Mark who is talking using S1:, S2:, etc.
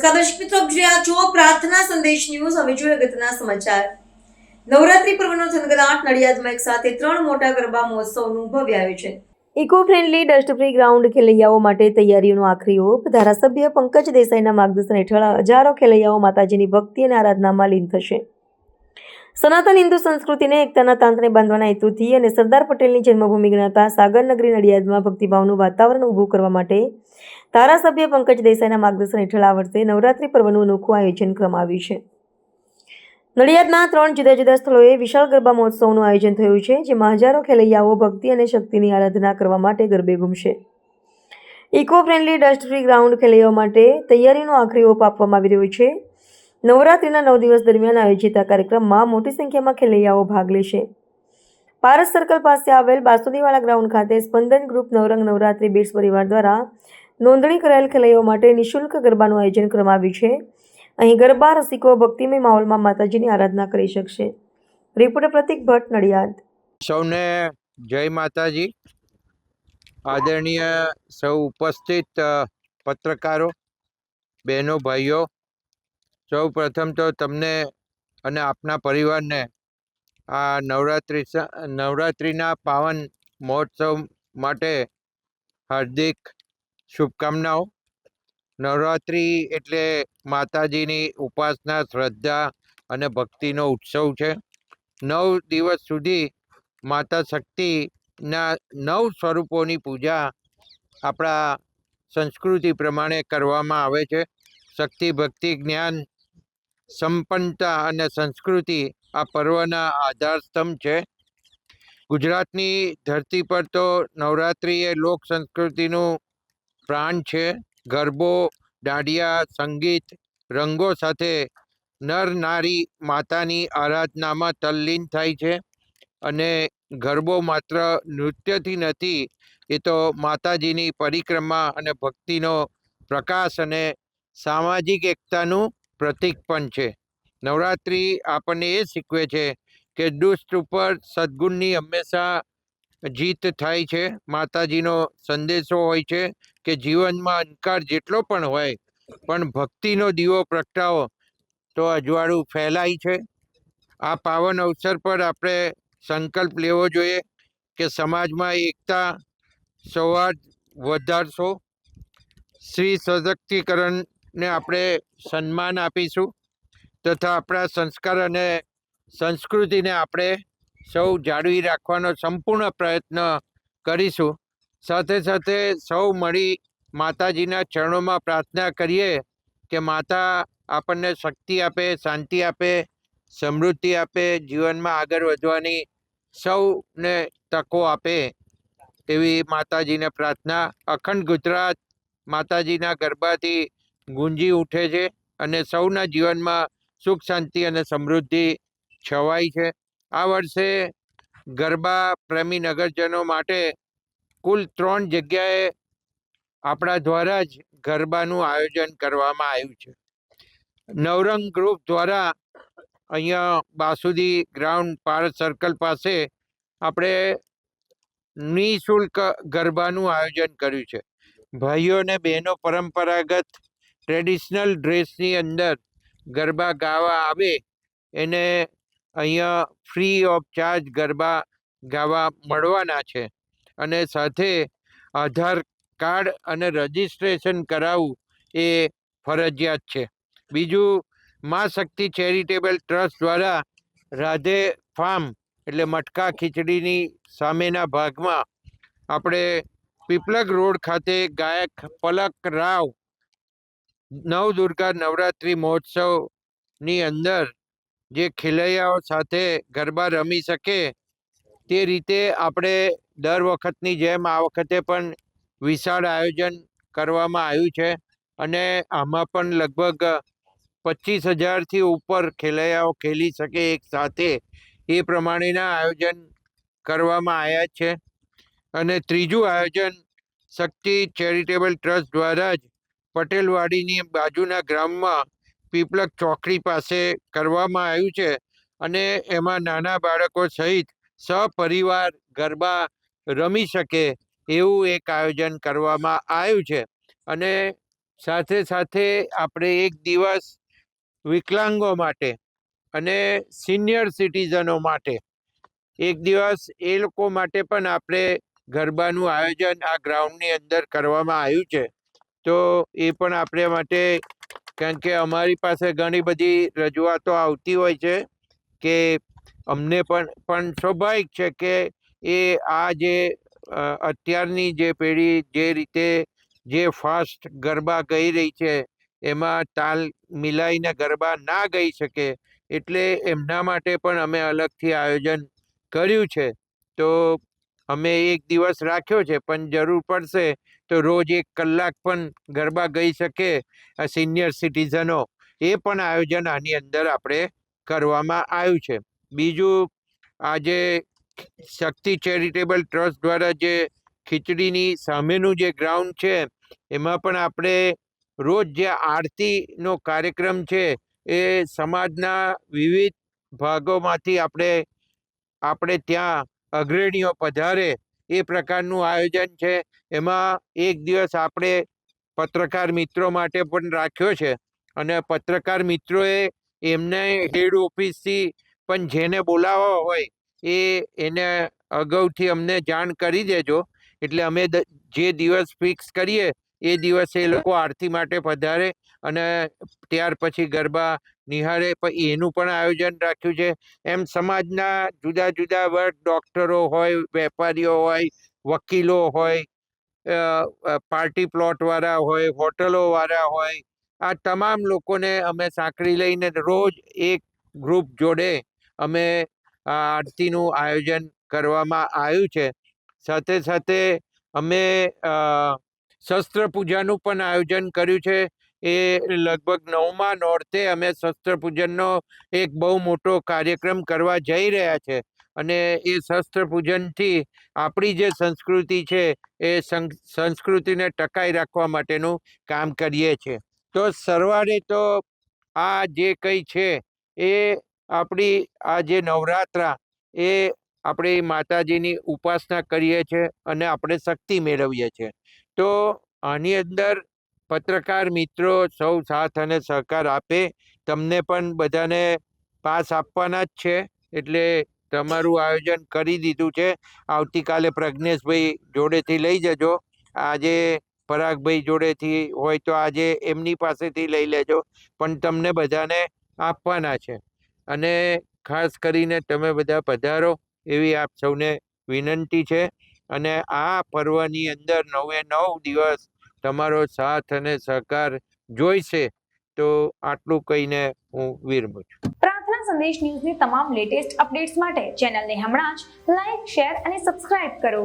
S1: નમસ્કાર દર્શક મિત્રો રહ્યા છો પ્રાર્થના સંદેશ ન્યૂઝ હવે જોઈએ અગત્યના સમાચાર. નવરાત્રી પર્વનો થનગનાટ, નડિયાદમાં એક સાથે ત્રણ મોટા ગરબા મહોત્સવનું ભવ્ય આયોજન. Eco friendly dust free ground ખેલૈયાઓ માટે તૈયારીઓનો આખરી ઓપ. ધારાસભ્ય પંકજ દેસાઈના માર્ગદર્શન હેઠળ હજારો ખેલૈયાઓ માતાજીની ભક્તિ અને આરાધનામાં લીન થશે. સનાતન હિન્દુ સંસ્કૃતિને એકતાના તાંતને બાંધવાના હેતુથી અને સરદાર પટેલની જન્મભૂમિ ગણાતા સાગરનગરી નડિયાદમાં ભક્તિભાવનું વાતાવરણ ઊભું કરવા માટે ધારાસભ્ય પંકજ દેસાઈના માર્ગદર્શન હેઠળ આ વર્ષે નવરાત્રી પર્વનું અનોખું આયોજન કરવામાં આવ્યું છે. નડિયાદના ત્રણ જુદા જુદા સ્થળોએ વિશાળ ગરબા મહોત્સવનું આયોજન થયું છે, જેમાં હજારો ખેલૈયાઓ ભક્તિ અને શક્તિની આરાધના કરવા માટે ગરબે ઘૂમશે. Eco friendly dust free ground ખેલૈયાઓ માટે તૈયારીનો આખરી ઓપ આપવામાં આવી રહ્યો છે. નવરાત્રિના નવ દિવસ દરમિયાન આયોજિત આ કાર્યક્રમમાં મોટી સંખ્યામાં ખેલૈયાઓ ભાગ લેશે. પારસ સર્કલ પાસે આવેલ બાસુદીવાળા ગ્રાઉન્ડ ખાતે સ્પંદન ગ્રુપ નવરંગ નવરાત્રી બીટ્સ પરિવાર દ્વારા નોંધણી કરાયેલ ખેલૈયાઓ માટે નિઃશુલ્ક ગરબાનું આયોજન કરવામાં આવ્યું છે. અહીં ગરબા, રસિકો, ભક્તિમય માહોલમાં માતાજીની આરાધના કરી શકશે. રિપોર્ટર પ્રતિક ભટ્ટ, નડિયાદ.
S2: સૌને જય માતાજી. આદરણીય સૌ ઉપસ્થિત પત્રકારો, બહેનો, ભાઈઓ સૌ પ્રથમ તો તમને અને આપના પરિવારને આ નવરાત્રિ નવરાત્રિના પાવન મહોત્સવ માટે હાર્દિક શુભકામનાઓ. નવરાત્રિ એટલે માતાજીની ઉપાસના, શ્રદ્ધા અને ભક્તિનો ઉત્સવ છે. નવ દિવસ સુધી માતા શક્તિના નવ સ્વરૂપોની પૂજા આપણા સંસ્કૃતિ પ્રમાણે કરવામાં આવે છે. શક્તિ, ભક્તિ, જ્ઞાન સંપન્નતા અને સંસ્કૃતિ આ પર્વના આધારસ્તંભ છે. ગુજરાતની ધરતી પર તો નવરાત્રિ એ લોક સંસ્કૃતિનું પ્રાણ છે. ગરબો, દાંડિયા, સંગીત, રંગો સાથે નર નારી માતાની આરાધનામાં તલ્લીન થાય છે. અને ગરબો માત્ર નૃત્યથી નથી, એ તો માતાજીની પરિક્રમા અને ભક્તિનો પ્રકાશ અને સામાજિક એકતાનું પ્રતીક પણ છે. નવરાત્રિ આપણને એ શીખવે છે કે દુષ્ટ ઉપર સદ્ગુણની હંમેશા જીત થાય છે. માતાજીનો સંદેશો હોય છે કે જીવનમાં અંધકાર જેટલો પણ હોય, પણ ભક્તિનો દીવો પ્રગટાવો તો અજવાળું ફેલાય છે. આ પાવન અવસર પર આપણે સંકલ્પ લેવો જોઈએ કે સમાજમાં એકતા સૌહાર્દ વધારશો. સ્ત્રી સશક્તિકરણને આપણે સન્માન આપીશું તથા આપણા સંસ્કાર અને સંસ્કૃતિને આપણે સૌ જાળવી રાખવાનો સંપૂર્ણ પ્રયત્ન કરીશું. સાથે સાથે સૌ મળી માતાજીના ચરણોમાં પ્રાર્થના કરીએ કે માતા આપણને શક્તિ આપે, શાંતિ આપે, સમૃદ્ધિ આપે, જીવનમાં આગળ વધવાની સૌને તકો આપે એવી માતાજીને પ્રાર્થના. અખંડ ગુજરાત માતાજીના ગરબાથી ગુંજી ઉઠે છે અને સૌના જીવનમાં સુખ, શાંતિ અને સમૃદ્ધિ છવાય છે. આ વર્ષે ગરબા પ્રેમી નગરજનો માટે કુલ ત્રણ જગ્યાએ આપણા દ્વારા જ ગરબાનું આયોજન કરવામાં આવ્યું છે. નવરંગ ગ્રુપ દ્વારા અહીંયા બાસુદી ગ્રાઉન્ડ પારસ સર્કલ પાસે આપણે નિઃશુલ્ક ગરબાનું આયોજન કર્યું છે. ભાઈઓ અને બહેનો પરંપરાગત ટ્રેડિશનલ ડ્રેસની અંદર ગરબા ગાવા આવે, એને અહીંયા ફ્રી ઓફ ચાર્જ ગરબા ગાવા મળવાના છે. અને સાથે આધાર કાર્ડ અને રજિસ્ટ્રેશન કરાવવું એ ફરજિયાત છે. બીજું, મા શક્તિ ચેરિટેબલ ટ્રસ્ટ દ્વારા રાધે ફાર્મ એટલે મટકા ખીચડીની સામેના ભાગમાં આપણે પીપલગ રોડ ખાતે ગાયક પલક રાવ નવદુર્ગા નવરાત્રિ મહોત્સવની અંદર જે ખેલૈયાઓ સાથે ગરબા રમી શકે તે રીતે આપણે દર વખતની જેમ આ વખતે પણ વિશાળ આયોજન કરવામાં આવ્યું છે અને આમાં પણ લગભગ પચીસ હજારથી ઉપર ખેલૈયાઓ ખેલી શકે એક સાથે એ પ્રમાણેના આયોજન કરવામાં આવ્યા છે. અને ત્રીજું આયોજન શક્તિ ચેરિટેબલ ટ્રસ્ટ દ્વારા જ પટેલવાડીની બાજુના ગ્રામમાં પીપલક ચોકડી પાસે કરવામાં આવ્યું છે અને એમાં નાના બાળકો સહિત સપરિવાર ગરબા રમી શકે એવું એક આયોજન કરવામાં આવ્યું છે. અને સાથે સાથે આપણે એક દિવસ વિકલાંગો માટે અને સિનિયર સિટીઝનો માટે એક દિવસ એ લોકો માટે પણ આપણે ગરબાનું આયોજન આ ગ્રાઉન્ડની અંદર કરવામાં આવ્યું છે. તો એ પણ આપણે માટે, કારણ કે અમારી પાસે ઘણી બધી રજૂઆતો આવતી હોય છે કે અમને પણ પણ સ્વાભાવિક છે કે એ આ જે અત્યારની જે પેઢી જે રીતે જે ફાસ્ટ ગરબા ગઈ રહી છે, એમાં તાલ મિલાઈને ગરબા ના ગઈ શકે, એટલે એમના માટે પણ અમે અલગથી આયોજન કર્યું છે. તો અમે એક દિવસ રાખ્યો છે, પણ જરૂર પડશે તો રોજ એક કલાક પણ ગરબા ગઈ શકે સિનિયર સિટીઝનો. એ પણ આયોજન આની અંદર આપણે કરવામાં આવ્યું છે. બીજું, આજે શક્તિ ચેરિટેબલ ટ્રસ્ટ દ્વારા જે ખીચડીની સામેનું જે ગ્રાઉન્ડ છે, એમાં પણ આપણે રોજ જે આરતીનો કાર્યક્રમ છે, એ સમાજના વિવિધ ભાગોમાંથી આપણે આપણે ત્યાં અગ્રણીઓ પધારે એ પ્રકારનું આયોજન છે. એમાં એક દિવસ આપણે પત્રકાર મિત્રો માટે પણ રાખ્યો છે અને પત્રકાર મિત્રોએ એમને હેડ ઓફિસથી પણ જેને બોલાવવા હોય એ એને અગાઉથી અમને જાણ કરી દેજો. એટલે અમે જે દિવસ ફિક્સ કરીએ એ દિવસે એ લોકો આરતી માટે પધારે અને ત્યાર પછી ગરબા નિહાળે. એનું પણ આયોજન રાખ્યું છે. એમ સમાજના જુદા જુદા વર્ગ, ડૉક્ટરો હોય, વેપારીઓ હોય, વકીલો હોય પાર્ટી પ્લોટવાળા હોય હોટલોવાળા હોય, આ તમામ લોકોને અમે સાંકળી લઈને રોજ એક ગ્રુપ જોડે અમે આરતીનું આયોજન કરવામાં આવ્યું છે. સાથે સાથે અમે શસ્ત્ર પૂજાનું પણ આયોજન કર્યું છે. એ લગભગ નવમા નોરતે અમે શસ્ત્ર પૂજનનો એક બહુ મોટો કાર્યક્રમ કરવા જઈ રહ્યા છે અને એ શસ્ત્ર પૂજનથી આપણી જે સંસ્કૃતિ છે એ સંસ્કૃતિને ટકાઈ રાખવા માટેનું કામ કરીએ છીએ. તો સરવારે તો આ જે કંઈ છે એ આપણી, આ જે નવરાત્રા એ આપણી માતાજીની ઉપાસના કરીએ છીએ અને આપણે શક્તિ મેળવીએ છીએ. તો આની અંદર પત્રકાર મિત્રો સૌ સાથ અને સહકાર આપે. તમને પણ બધાને પાસ આપવાના જ છે. એટલે તમારું આયોજન કરી દીધું છે. આવતીકાલે પ્રજ્ઞેશભાઈ જોડેથી લઈ જજો. આજે પરાગભાઈ જોડેથી હોય તો આજે એમની પાસેથી લઈ લેજો. પણ તમને બધાને આપવાના છે. અને ખાસ કરીને તમે બધા પધારો. એવી આપ સૌને વિનંતી છે. અને આ પર્વની અંદર નવે નવ દિવસ તમારો સાથ અને સહકાર જોઈશે તો આટલું કહીને હું વિરમું છું.
S3: પ્રાર્થના સંદેશ ન્યૂઝની તમામ લેટેસ્ટ અપડેટ્સ માટે ચેનલને હમણાં જ લાઈક શેર અને સબસ્ક્રાઇબ કરો.